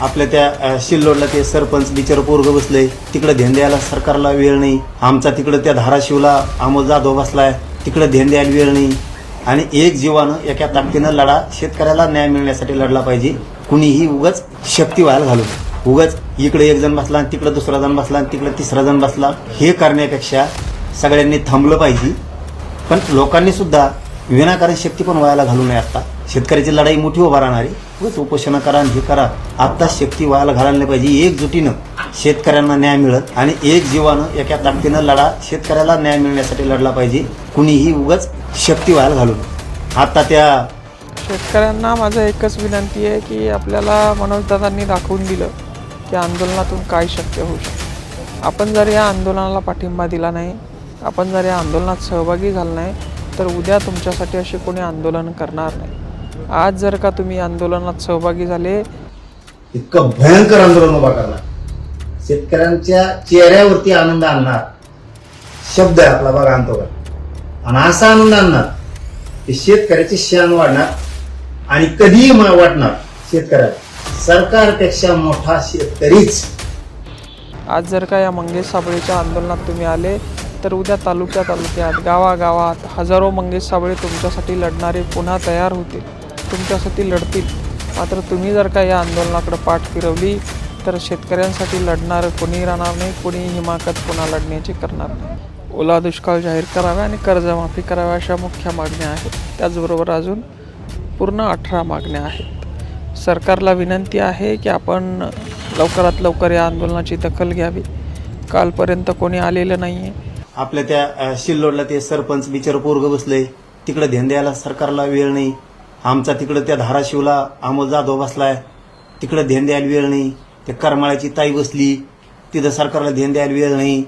आपल्या त्या शिल्लोडला ते सरपंच बिचार पोरग बसले. तिकडे ध्यान द्यायला सरकारला वेळ नाही. आमचा तिकडे त्या धाराशिवला अमोल जाधव बसलाय. तिकडे ध्यान द्यायला वेळ नाही. आणि एक जीवानं एका ताकदीनं लढा शेतकऱ्याला न्याय मिळण्यासाठी लढला पाहिजे. कुणीही उगाच शक्ती व्हायला घालू उगाच इकडे एक जण बसला आणि तिकडे दुसरा जण बसला आणि तिकडे तिसरा जण बसला हे करण्यापेक्षा सगळ्यांनी थांबलं पाहिजे. पण लोकांनी सुद्धा विनाकारण शक्ती पण व्हायला घालू नये आता शेतकऱ्याची लढाई मोठी उभा राहणारी. उगाच उपोषणं करा आणि हे करा. आत्ताच शक्ती व्हायला घालायला नाही पाहिजे. एकजुटीनं शेतकऱ्यांना न्याय मिळत आणि एक जीवानं एका ताकदीनं लढा शेतकऱ्याला न्याय मिळण्यासाठी लढला पाहिजे. कुणीही उगाच शक्ती व्हायला घालून आता त्या शेतकऱ्यांना माझं एकच विनंती आहे की आपल्याला मनोजदादांनी दाखवून दिलं की आंदोलनातून काय शक्य होऊ शकतं. आपण जर या आंदोलनाला पाठिंबा दिला नाही आपण जर या आंदोलनात सहभागी झाला नाही तर उद्या तुमच्यासाठी असे कोणी आंदोलन करणार नाही. आज जर का तुम्ही आंदोलनात सहभागी झाले इतकं भयंकर आंदोलन उभा करणार. शेतकऱ्यांच्या चेहऱ्यावरती आनंद आणणार. शब्द आहे आपला बघा का आणि असा आनंद आणणार की शेतकऱ्याची शान वाढणार आणि कधीही वाटणार शेतकऱ्याला. सरकारपेक्षा मोठा शेतकरीच. आज जर का या मंगेश साबळेच्या आंदोलनात तुम्ही आले तर उद्या तालुक्या तालुक्यात गावागावात हजारो मंगेश साबळे तुमच्यासाठी लढणारे पुन्हा तयार होतील. तुमच्यासाठी लढतील. मात्र तुम्ही जर का या आंदोलनाकडे पाठ फिरवली तर शेतकऱ्यांसाठी लढणारं कोणी राहणार नाही कोणी हिमाकत पुन्हा लढण्याची करणार नाही. ओला दुष्काळ जाहीर कराव्या आणि कर्जमाफी कराव्या अशा मुख्य मागण्या आहेत. त्याचबरोबर अजून पूर्ण अठरा मागण्या आहेत. सरकारला विनंती आहे की आपण लवकरात लवकर या आंदोलनाची दखल घ्यावी. कालपर्यंत कोणी आलेलं नाही आहे आपल्या त्या शिल्लोडला ते सरपंच बिचार पोरग बसले तिकडे ध्यान द्यायला सरकारला वेळ नाही. आमचा तिकडं त्या धाराशिवला अमोल जाधव बसलाय. तिकडं ध्यान द्यायला वेळ नाही त्या करमाळ्याची ताई बसली. तिथं सरकारला ध्यान द्यायला वेळ नाही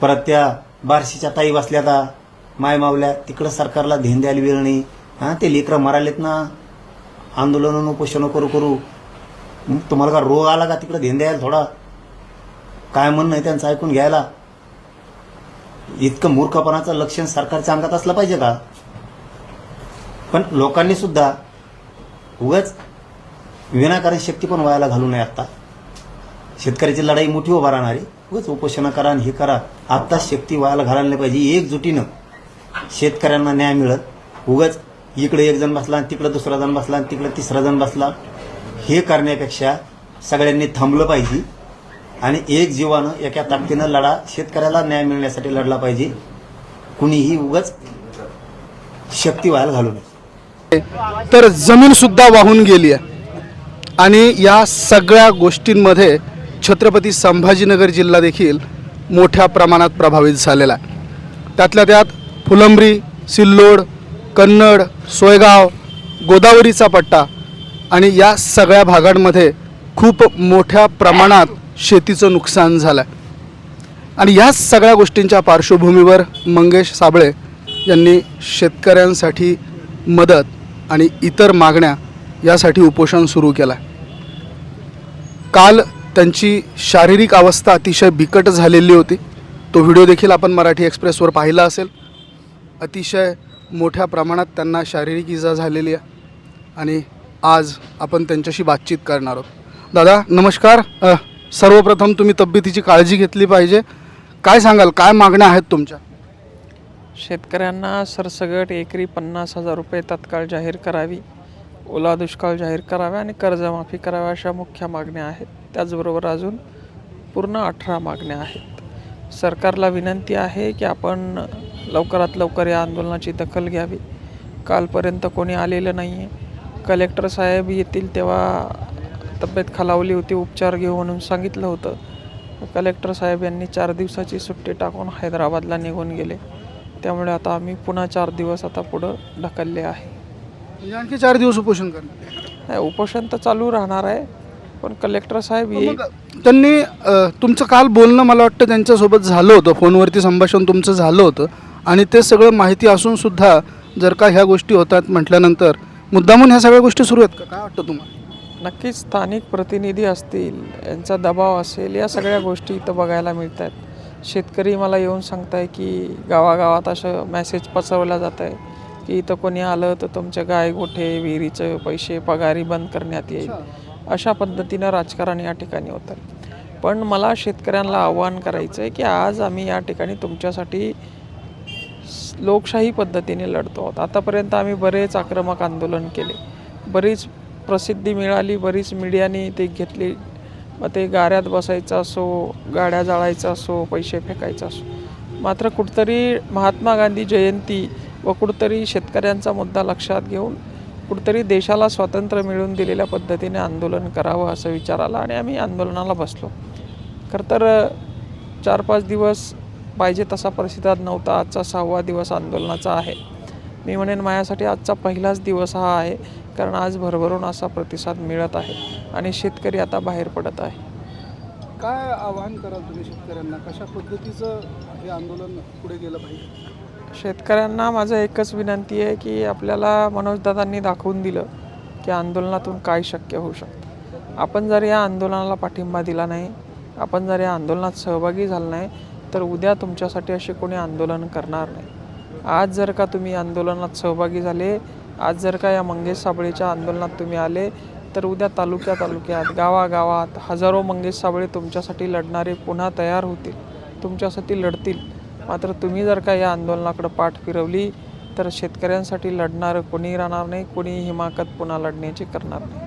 परत त्या बारशीच्या ताई बसल्या का माय मावल्या तिकडं सरकारला ध्यान द्यायला वेळ नाही हां ते लेकरं मरालेत ना. आंदोलन उपोषण करू करू. मग तुम्हाला का रोग आला का तिकडं ध्यान द्यायला थोडा? काय म्हणणं आहे त्यांचं ऐकून घ्यायला? इतकं मूर्खपणाचं लक्षण सरकारच्या अंगात असलं पाहिजे का? पण लोकांनी सुद्धा उगाच विनाकारण शक्ती पण व्हायला घालू नये आता. शेतकऱ्याची लढाई मोठी उभा राहणारी. उगाच उपोषणं करा आणि हे करा. आता शक्ती व्हायला घालायला नाही पाहिजे. एकजुटीनं शेतकऱ्यांना न्याय मिळत उगाच इकडे एक जण बसला आणि तिकडे दुसरा जण बसला आणि तिकडे तिसरा जण बसला. हे करण्यापेक्षा सगळ्यांनी थांबलं पाहिजे. आणि एक जीवानं एका ताकदीनं लढा शेतकऱ्याला न्याय मिळण्यासाठी लढला पाहिजे. कुणीही उगाच शक्ती व्हायला घालू नये. तर जमीन सुद्धा वाहून गेली आहे. आणि या सगळ्या गोष्टींमध्ये छत्रपती संभाजीनगर जिल्हा देखील मोठ्या प्रमाणात प्रभावित झालेला आहे. त्यातल्या त्यात फुलंब्री सिल्लोड कन्नड सोयगाव गोदावरीचा पट्टा आणि या सगळ्या भागांमध्ये खूप मोठ्या प्रमाणात शेतीचं नुकसान झालं आहे आणि या सगळ्या गोष्टींच्या पार्श्वभूमीवर मंगेश साबळे यांनी शेतकऱ्यांसाठी मदत आणि इतर मागण्या यासाठी उपोषण सुरू केलं आहे काल त्यांची शारीरिक अवस्था अतिशय बिकट झालेली होती. तो व्हिडिओ देखील आपण मराठी एक्सप्रेसवर पाहिला असेल. अतिशय मोठ्या प्रमाणात त्यांना शारीरिक इजा झालेली आहे. आणि आज आपण त्यांच्याशी बातचीत करणार आहोत. दादा नमस्कार. सर्वप्रथम तुम्ही तब्येतीची काळजी घेतली पाहिजे. काय सांगाल? काय मागण्या आहेत तुमच्या? शेतकऱ्यांना सरसगट एकरी पन्नास हजार रुपये तत्काळ जाहीर करावी. ओला दुष्काळ जाहीर कराव्या आणि कर्जमाफी कराव्या अशा मुख्य मागण्या आहेत. त्याचबरोबर अजून पूर्ण अठरा मागण्या आहेत. सरकारला विनंती आहे की आपण लवकरात लवकर या आंदोलनाची दखल घ्यावी. कालपर्यंत कोणी आलेलं नाही आहे कलेक्टर साहेब येतील तेव्हा तब्येत खालावली होती उपचार घेऊ म्हणून सांगितलं होतं. कलेक्टर साहेब यांनी चार दिवसाची सुट्टी टाकून हैदराबादला निघून गेले. त्यामुळे आता आम्ही पुन्हा चार दिवस आता पुढं ढकलले आहे. म्हणजे आणखी चार दिवस उपोषण करणार. नाही उपोषण तर चालू राहणार आहे पण कलेक्टर साहेब येईल मग त्यांनी अ, तुमचं काल बोलणं मला वाटतं त्यांच्यासोबत झालं होतं फोनवरती संभाषण तुमचं झालं होतं आणि ते सगळं माहिती असून सुद्धा जर का ह्या गोष्टी होतात म्हटल्यानंतर मुद्दामून ह्या सगळ्या गोष्टी सुरू आहेत का? काय वाटतं तुम्हाला? नक्कीच स्थानिक प्रतिनिधी असतील यांचा दबाव असेल या सगळ्या गोष्टी इथं बघायला मिळत आहेत शेतकरी मला येऊन सांगताय की गावागावात असं मॅसेज पसरवला जात आहे की इथं कोणी आलं तर तुमच्या गाय गोठे विहिरीचे पैसे पगारी बंद करण्यात येईल. अशा पद्धतीनं राजकारण या ठिकाणी होतं. पण मला शेतकऱ्यांना आव्हान करायचं आहे की आज आम्ही या ठिकाणी तुमच्यासाठी लोकशाही पद्धतीने लढतो आहोत. आतापर्यंत आम्ही बरेच आक्रमक आंदोलन केले. बरीच प्रसिद्धी मिळाली बरीच मीडियाने ते घेतली. मग ते गाऱ्यात बसायचं असो गाड्या जाळायचं असो पैसे फेकायचं असो. मात्र कुठतरी महात्मा गांधी जयंती व कुठतरी शेतकऱ्यांचा मुद्दा लक्षात घेऊन कुठतरी देशाला स्वातंत्र्य मिळवून दिलेल्या पद्धतीने आंदोलन करावं असं विचार आला आणि आम्ही आंदोलनाला बसलो. खरं तर चार पाच दिवस पाहिजे तसा प्रतिसाद नव्हता. आजचा सहावा दिवस आंदोलनाचा आहे. मी म्हणेन माझ्यासाठी आजचा पहिलाच दिवस हा आहे कारण आज भरभरून असा प्रतिसाद मिळत आहे आणि शेतकरी आता बाहेर पडत आहे. काय आवाहन कराल तुम्ही शेतकऱ्यांना? कशा पद्धतीचं हे आंदोलन पुढे गेलं पाहिजे? शेतकऱ्यांना माझं एकच विनंती आहे की आपल्याला मनोजदादांनी दाखवून दिलं की आंदोलनातून काय शक्य होऊ शकतं. आपण जर या आंदोलनाला पाठिंबा दिला नाही आपण जर या आंदोलनात सहभागी झाला नाही तर उद्या तुमच्यासाठी असे कोणी आंदोलन करणार नाही. आज जर का तुम्ही आंदोलनात सहभागी झाले आज जर का या मंगेश साबळेच्या आंदोलनात तुम्ही आले तर उद्या तालुक्या तालुक्यात गावागावात हजारो मंगेश साबळे तुमच्यासाठी लढणारे पुन्हा तयार होतील तुमच्यासाठी लढतील. मात्र तुम्ही जर का या आंदोलनाकडे पाठ फिरवली तर शेतकऱ्यांसाठी लढणारं कोणी राहणार नाही कोणी हिमाकत पुन्हा लढण्याची करणार नाही.